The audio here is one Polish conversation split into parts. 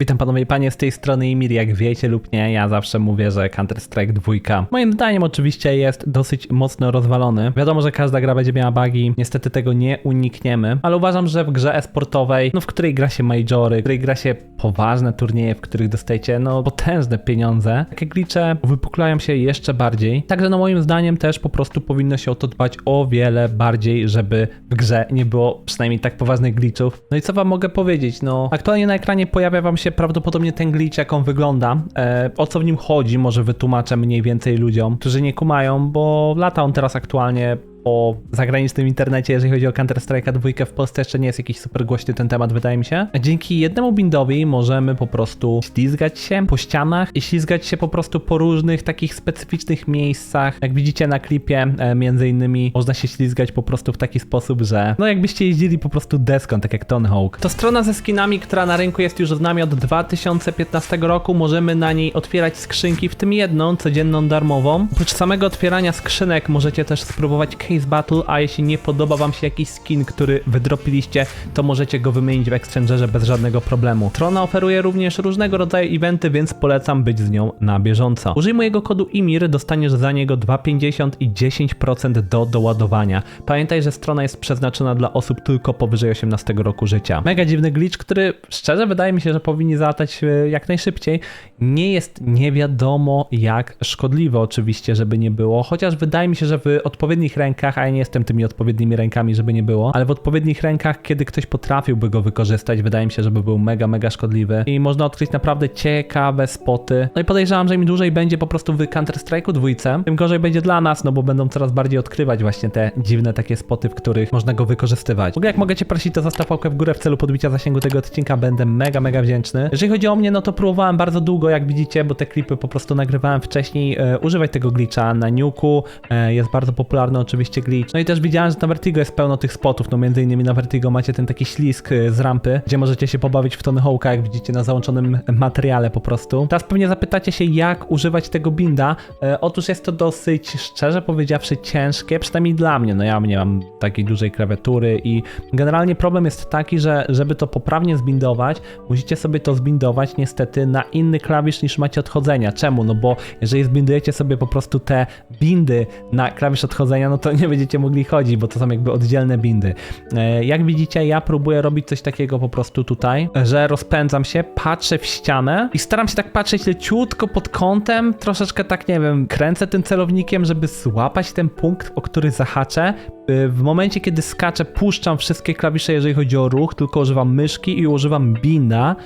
Witam panowie i panie z tej strony Emir, jak wiecie lub nie, ja zawsze mówię, że Counter-Strike 2 moim zdaniem oczywiście jest dosyć mocno rozwalony. Wiadomo, że każda gra będzie miała bugi, niestety tego nie unikniemy, ale uważam, że w grze esportowej, no w której gra się majory, w której gra się poważne turnieje, w których dostajecie no potężne pieniądze, takie glicze wypuklają się jeszcze bardziej. Także no moim zdaniem też po prostu powinno się o to dbać o wiele bardziej, żeby w grze nie było przynajmniej tak poważnych glitchów. No i co wam mogę powiedzieć, no aktualnie na ekranie pojawia wam się prawdopodobnie ten glitch, jak on wygląda. E, o co w nim chodzi, może wytłumaczę mniej więcej ludziom, którzy nie kumają, bo lata on teraz aktualnie po zagranicznym internecie, jeżeli chodzi o Counter-Strike'a 2 w Polsce jeszcze nie jest jakiś super głośny ten temat, wydaje mi się. Dzięki jednemu bindowi możemy po prostu ślizgać się po ścianach i ślizgać się po prostu po różnych takich specyficznych miejscach. Jak widzicie na klipie, e, między innymi można się ślizgać po prostu w taki sposób, że no jakbyście jeździli po prostu deską, tak jak Tony Hawk. To strona ze skinami, która na rynku jest już z nami od 2015 roku. Możemy na niej otwierać skrzynki, w tym jedną codzienną darmową. Oprócz samego otwierania skrzynek możecie też spróbować Case Battle, a jeśli nie podoba wam się jakiś skin, który wydropiliście, to możecie go wymienić w Exchangerze bez żadnego problemu. Trona oferuje również różnego rodzaju eventy, więc polecam być z nią na bieżąco. Użyj mojego kodu IMIR, dostaniesz za niego 2,50 i 10% do doładowania. Pamiętaj, że strona jest przeznaczona dla osób tylko powyżej 18 roku życia. Mega dziwny glitch, który szczerze wydaje mi się, że powinni zalatać e, jak najszybciej. Nie jest nie wiadomo jak szkodliwy oczywiście, żeby nie było, chociaż wydaje mi się, że w odpowiednich rękach, a ja nie jestem tymi odpowiednimi rękami, żeby nie było, ale w odpowiednich rękach, kiedy ktoś potrafiłby go wykorzystać, wydaje mi się, żeby był mega, mega szkodliwy i można odkryć naprawdę ciekawe spoty. No i podejrzewam, że im dłużej będzie po prostu w Counter-Strike'u dwójce, tym gorzej będzie dla nas, no bo będą coraz bardziej odkrywać właśnie te dziwne takie spoty, w których można go wykorzystywać. W ogóle jak mogę cię prosić, to zostaw łapkę w górę w celu podbicia zasięgu tego odcinka, będę mega, mega wdzięczny. Jeżeli chodzi o mnie, no to próbowałem bardzo długo, jak widzicie, bo te klipy po prostu nagrywałem wcześniej, e, używać tego glitcha na Nuku, e, jest bardzo popularny oczywiście glitch. No i też widziałem, że na Vertigo jest pełno tych spotów, no między innymi na Vertigo macie ten taki ślisk e, z rampy, gdzie możecie się pobawić w Tony Hawk'a, jak widzicie na załączonym materiale po prostu. Teraz pewnie zapytacie się, jak używać tego binda. E, otóż jest to dosyć, szczerze powiedziawszy, ciężkie, przynajmniej dla mnie. No ja nie mam takiej dużej klawiatury i generalnie problem jest taki, że żeby to poprawnie zbindować, musicie sobie to zbindować niestety na inny klawisz niż macie odchodzenia. Czemu? No bo jeżeli zbindujecie sobie po prostu te bindy na klawisz odchodzenia, no to nie będziecie mogli chodzić, bo to są jakby oddzielne bindy. E, Jak widzicie, ja próbuję robić coś takiego po prostu tutaj, że rozpędzam się, patrzę w ścianę i staram się tak patrzeć leciutko pod kątem, troszeczkę tak, nie wiem, kręcę tym celownikiem, żeby złapać ten punkt, o który zahaczę. Y, W momencie, kiedy skaczę, puszczam wszystkie klawisze, jeżeli chodzi o ruch, tylko używam myszki i używam binda.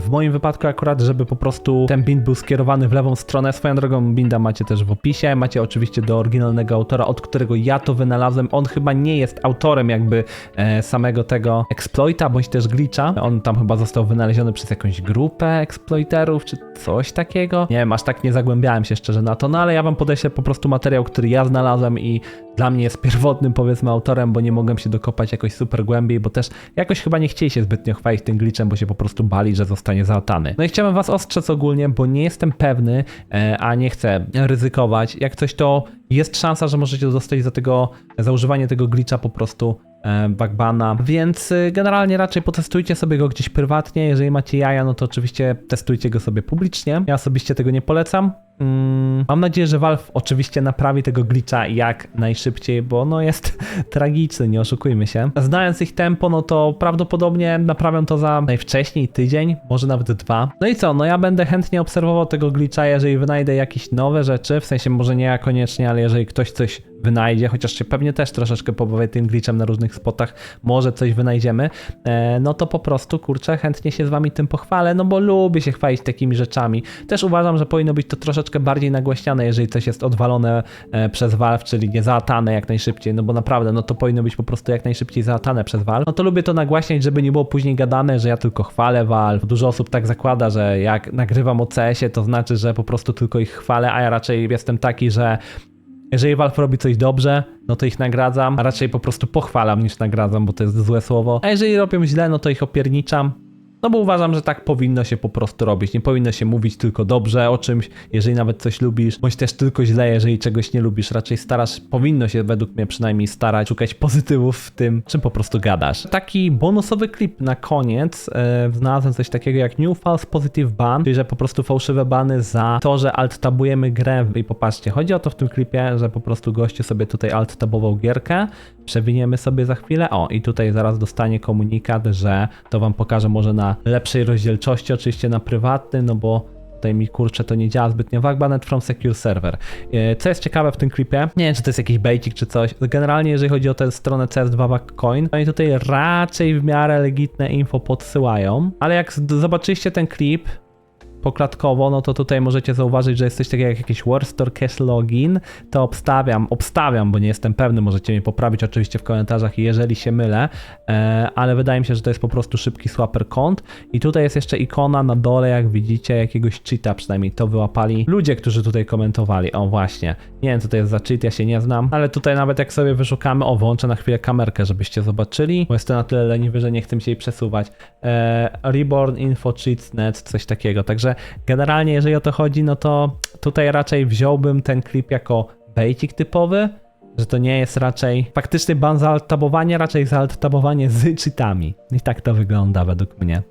W moim wypadku akurat, żeby po prostu ten bind był skierowany w lewą stronę. Swoją drogą binda macie też w opisie. Macie oczywiście do oryginalnego autora, od którego ja to wynalazłem. On chyba nie jest autorem jakby e, samego tego exploita, bądź też glitcha. On tam chyba został wynaleziony przez jakąś grupę exploiterów, czy coś takiego. Nie wiem, aż tak nie zagłębiałem się szczerze na to, no ale ja wam podeślę po prostu materiał, który ja znalazłem i dla mnie jest pierwotnym powiedzmy autorem, bo nie mogłem się dokopać jakoś super głębiej, bo też jakoś chyba nie chcieli się zbytnio chwalić tym glitchem, bo się po prostu bali, że zostanie zaatany. No i chciałem was ostrzec ogólnie, bo nie jestem pewny, e, a nie chcę ryzykować. Jak coś to jest szansa, że możecie dostać za tego, za używanie tego glitcha po prostu e, backbana, więc y, generalnie raczej potestujcie sobie go gdzieś prywatnie, jeżeli macie jaja, no to oczywiście testujcie go sobie publicznie. Ja osobiście tego nie polecam. Mm, mam nadzieję, że Valve oczywiście naprawi tego glitcha jak najszybciej, bo no jest tragiczny, nie oszukujmy się. Znając ich tempo, no to prawdopodobnie naprawią to za najwcześniej tydzień, może nawet dwa. No i co, no ja będę chętnie obserwował tego glitcha, jeżeli wynajdę jakieś nowe rzeczy, w sensie może nie ja koniecznie, ale jeżeli ktoś coś wynajdzie, chociaż się pewnie też troszeczkę pobawię tym glitchem na różnych spotach, może coś wynajdziemy, e, no to po prostu, kurczę, chętnie się z wami tym pochwalę, no bo lubię się chwalić takimi rzeczami. Też uważam, że powinno być to troszeczkę bardziej nagłaśniane, jeżeli coś jest odwalone e, przez Valve, czyli nie zaatane jak najszybciej, no bo naprawdę, no to powinno być po prostu jak najszybciej zaatane przez Valve. No to lubię to nagłaśniać, żeby nie było później gadane, że ja tylko chwalę Valve. Dużo osób tak zakłada, że jak nagrywam o CS-ie, to znaczy, że po prostu tylko ich chwalę, a ja raczej jestem taki, że jeżeli Valve robi coś dobrze, no to ich nagradzam, a raczej po prostu pochwalam niż nagradzam, bo to jest złe słowo. A jeżeli robią źle, no to ich opierniczam. No bo uważam, że tak powinno się po prostu robić. Nie powinno się mówić tylko dobrze o czymś, jeżeli nawet coś lubisz, bądź też tylko źle, jeżeli czegoś nie lubisz. Raczej starasz, powinno się według mnie przynajmniej starać szukać pozytywów w tym, czym po prostu gadasz. Taki bonusowy klip na koniec e, znalazłem coś takiego jak New False Positive Ban, czyli że po prostu fałszywe bany za to, że alt-tabujemy grę. I popatrzcie, chodzi o to w tym klipie, że po prostu gościu sobie tutaj alt-tabował gierkę, przewiniemy sobie za chwilę, o i tutaj zaraz dostanie komunikat, że to wam pokażę może na lepszej rozdzielczości, oczywiście na prywatnym, no bo tutaj mi kurczę to nie działa zbytnio. Backbanned from secure server. E, Co jest ciekawe w tym klipie, nie wiem czy to jest jakiś baitik czy coś, generalnie jeżeli chodzi o tę stronę CS2 Backcoin, to oni tutaj raczej w miarę legitne info podsyłają, ale jak zobaczyliście ten klip, poklatkowo, no to tutaj możecie zauważyć, że jest coś takiego jak jakiś Warstore Cache Login, to obstawiam, obstawiam, bo nie jestem pewny, możecie mnie poprawić oczywiście w komentarzach, jeżeli się mylę, e, ale wydaje mi się, że to jest po prostu szybki swapper kont. I tutaj jest jeszcze ikona na dole, jak widzicie, jakiegoś cheata, przynajmniej to wyłapali ludzie, którzy tutaj komentowali, o właśnie, nie wiem co to jest za cheat, ja się nie znam, ale tutaj nawet jak sobie wyszukamy, o włączę na chwilę kamerkę, żebyście zobaczyli, bo jestem na tyle leniwy, że nie chcę mi się jej przesuwać, e, Reborn Info Cheats Net, coś takiego, także generalnie jeżeli o to chodzi, no to tutaj raczej wziąłbym ten klip jako baitik typowy, że to nie jest raczej faktyczny ban za alt-tabowanie, raczej za alt-tabowanie z cheatami. I tak to wygląda według mnie.